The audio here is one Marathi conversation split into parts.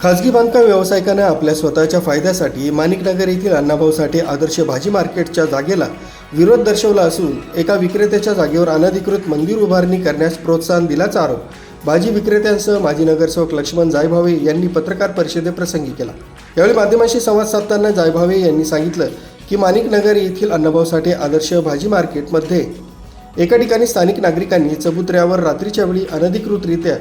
खाजगी बांधकाम व्यावसायिकांना आपल्या स्वतःच्या फायद्यासाठी माणिकनगर येथील अण्णाभाऊ साठे आदर्श भाजी मार्केटच्या जागेला विरोध दर्शवला असून एका विक्रेत्याच्या जागेवर अनधिकृत मंदिर उभारणी करण्यास प्रोत्साहन दिल्याचा आरोप भाजी विक्रेत्यांसह माजी नगरसेवक लक्ष्मण जायभावे यांनी पत्रकार परिषदेप्रसंगी केला. यावेळी माध्यमांशी संवाद साधताना जायभावे यांनी सांगितलं की माणिकनगर येथील अण्णाभाऊ साठे आदर्श भाजी मार्केटमध्ये एका ठिकाणी स्थानिक नागरिकांनी चबुतऱ्यावर रात्रीच्या वेळी अनधिकृतरित्या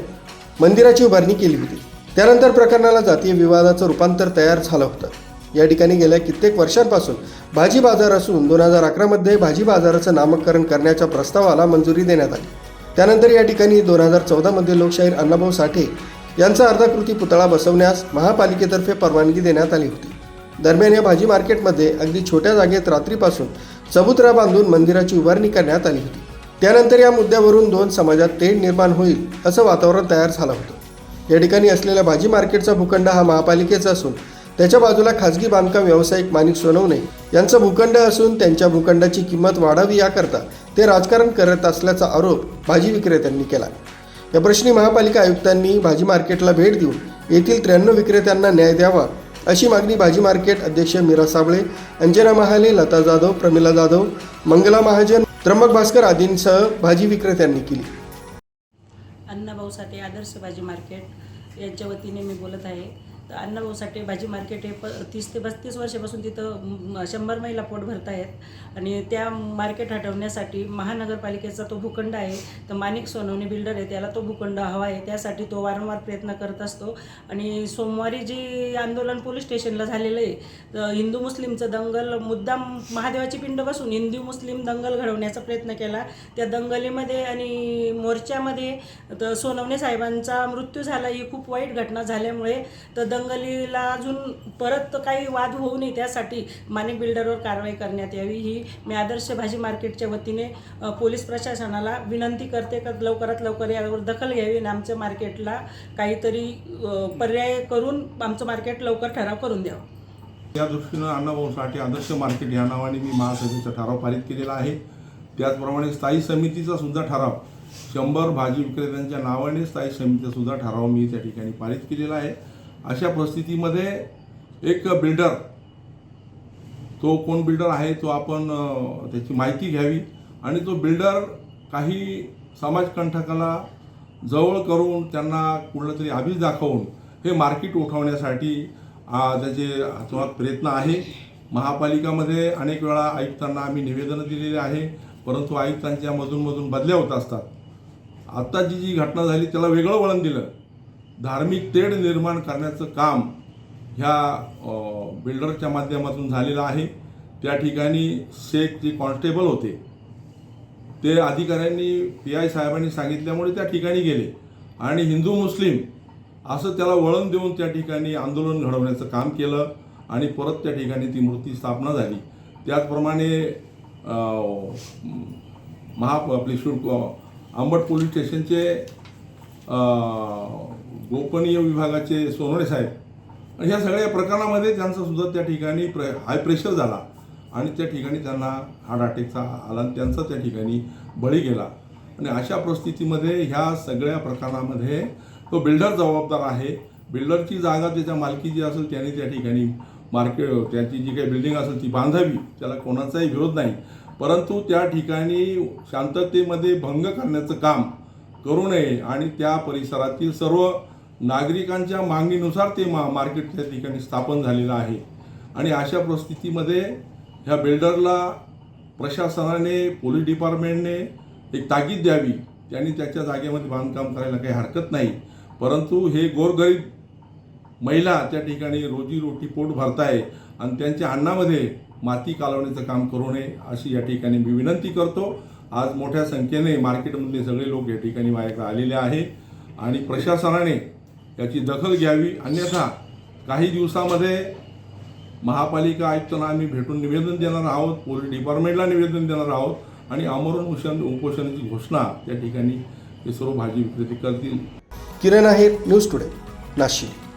मंदिराची उभारणी केली होती. त्यानंतर प्रकरणाला जातीय विवादाचं रूपांतर तयार झालं होतं. या ठिकाणी गेल्या कित्येक वर्षांपासून भाजी बाजार असून दोन हजार अकरामध्ये भाजी बाजाराचं नामकरण करण्याच्या प्रस्तावाला मंजुरी देण्यात आली. त्यानंतर या ठिकाणी दोन हजार चौदामध्ये लोकशाहीर अण्णाभाऊ साठे यांचा अर्धाकृती पुतळा बसवण्यास महापालिकेतर्फे परवानगी देण्यात आली होती. दरम्यान या भाजी मार्केटमध्ये अगदी छोट्या जागेत रात्रीपासून चबुतरा बांधून मंदिराची उभारणी करण्यात आली होती. त्यानंतर या मुद्द्यावरून दोन समाजात तेढ निर्माण होईल असं वातावरण तयार झालं होतं. या ठिकाणी असलेल्या भाजी मार्केटचा भूखंड हा महापालिकेचा असून त्याच्या बाजूला खाजगी बांधकाम व्यावसायिक माणिक सोनवणे यांचा भूखंड असून त्यांच्या भूखंडाची किंमत वाढावी याकरता ते राजकारण करत असल्याचा आरोप भाजी विक्रेत्यांनी केला. या प्रश्नी महापालिका आयुक्तांनी भाजी मार्केटला भेट देऊन येथील त्र्याण्णव विक्रेत्यांना न्याय द्यावा अशी मागणी भाजी मार्केट अध्यक्ष मीरा साबळे अंजना महाले लता जाधव प्रमिला जाधव मंगला महाजन त्र्यंबक भास्कर आदींसह भाजी विक्रेत्यांनी केली. भाऊसाठी आदर्श भाजी मार्केट यांच्या वतीने मी बोलत आहे. अण्णाभाऊ साठे भाजी मार्केट हे प तीस ते पस्तीस वर्षापासून तिथं शंभर महिला पोट भरत आहेत आणि त्या मार्केट हटवण्यासाठी महानगरपालिकेचा तो भूखंड आहे तर माणिक सोनवणे बिल्डर आहे त्याला तो भूखंड हवा आहे. त्यासाठी तो वारंवार प्रयत्न करत असतो. आणि सोमवारी जे आंदोलन पोलीस स्टेशनला झालेलं आहे तर हिंदू मुस्लिमचं दंगल मुद्दाम महादेवाची पिंड बसून हिंदू मुस्लिम दंगल घडवण्याचा प्रयत्न केला. त्या दंगलीमध्ये आणि मोर्चामध्ये तर सोनवणे साहेबांचा मृत्यू झाला. ही खूप वाईट घटना झाल्यामुळे तर दंगलीला अजून परत काही वाद होऊ नये त्यासाठी माणिक बिल्डरवर कारवाई करण्यात यावी. ही मी आदर्श भाजी मार्केटच्या वतीने पोलीस प्रशासनाला विनंती करते का लवकरात लवकर यावर दखल घ्यावी आणि आमच्या मार्केटला काहीतरी पर्याय करून आमचं मार्केट लवकर ठराव करून द्यावा. या दृष्टीनं अण्णाभाऊ साठे आदर्श मार्केट या नावाने मी महासभेचा ठराव पारित केलेला आहे. त्याचप्रमाणे स्थायी समितीचा सुद्धा ठराव शंभर भाजी विक्रेत्यांच्या नावाने स्थायी समितीचा सुद्धा ठराव मी त्या ठिकाणी पारित केलेला आहे. अशा परिस्थितीमध्ये एक बिल्डर तो कोण बिल्डर आहे तो आपण त्याची माहिती घ्यावी आणि तो बिल्डर काही समाजकंठकाला जवळ करून त्यांना कुठलं तरी आभीस दाखवून हे मार्केट उठवण्यासाठी त्याचे हातोहात प्रयत्न आहे. महापालिकामध्ये अनेक वेळा आयुक्तांना आम्ही निवेदनं दिलेली आहे परंतु आयुक्तांच्या मधूनमधून बदल्या होत असतात. आत्ताची जी घटना झाली त्याला वेगळं वळण दिलं. धार्मिक तेढ निर्माण करण्याचं काम ह्या बिल्डरच्या माध्यमातून झालेलं आहे. त्या ठिकाणी शेख जे कॉन्स्टेबल होते ते अधिकाऱ्यांनी पी आय साहेबांनी सांगितल्यामुळे त्या ठिकाणी गेले. आणि हिंदू मुस्लिम असं त्याला वळण देऊन त्या ठिकाणी आंदोलन घडवण्याचं काम केलं आणि परत त्या ठिकाणी ती मूर्ती स्थापना झाली. त्याचप्रमाणे महा आपले शुल्क आंबट पोलीस स्टेशनचे गोपनीय विभागाचे सोनवणे साहेब. ह्या सगळ्या प्रकरणामध्ये त्यांचा सुद्धा त्या ठिकाणी प्र हाय प्रेशर झाला. आणि त्या ठिकाणी त्यांना हार्ट अटॅकचा आला आणि त्यांचा त्या ठिकाणी बळी गेला. आणि अशा परिस्थितीमध्ये ह्या सगळ्या प्रकरणामध्ये तो बिल्डर जबाबदार आहे. बिल्डरची जागा त्याच्या मालकी जी असेल त्याने त्या ठिकाणी मार्केट त्याची जी काही बिल्डिंग असेल ती बांधावी. त्याला कोणाचाही विरोध नाही. परंतु त्या ठिकाणी शांततेमध्ये भंग करण्याचं काम करू नये आणि त्या परिसरातील सर्व नागरिकांच्या मागणीनुसार ते मा मार्केट त्या ठिकाणी स्थापन झालेलं आहे. आणि अशा परिस्थितीमध्ये ह्या बिल्डरला प्रशासनाने पोलीस डिपार्टमेंटने एक ताकीद द्यावी. त्यांनी त्याच्या जागेमध्ये बांधकाम करायला काही हरकत नाही. परंतु हे गोरगरीब महिला त्या ठिकाणी रोजी रोटी पोट भरताय आणि त्यांच्या अन्नामध्ये माती कालवण्याचं काम करू नये अशी या ठिकाणी मी विनंती करतो. आज मोठ्या संख्येने मार्केटमधले सगळे लोक या ठिकाणी माझ्याकडे आलेले आहे. आणि प्रशासनाने याची दखल घ्यावी. अन्यथा काही दिवसामध्ये महापालिका आयुक्तांना आम्ही भेटून निवेदन देणार आहोत पोलीस डिपार्टमेंटला निवेदन देणार आहोत आणि आमरण उपोषण उपोषणाची घोषणा त्या ठिकाणी हे सर्व भाजी विक्रेते करतील. किरण आहे न्यूज टुडे नाशिक.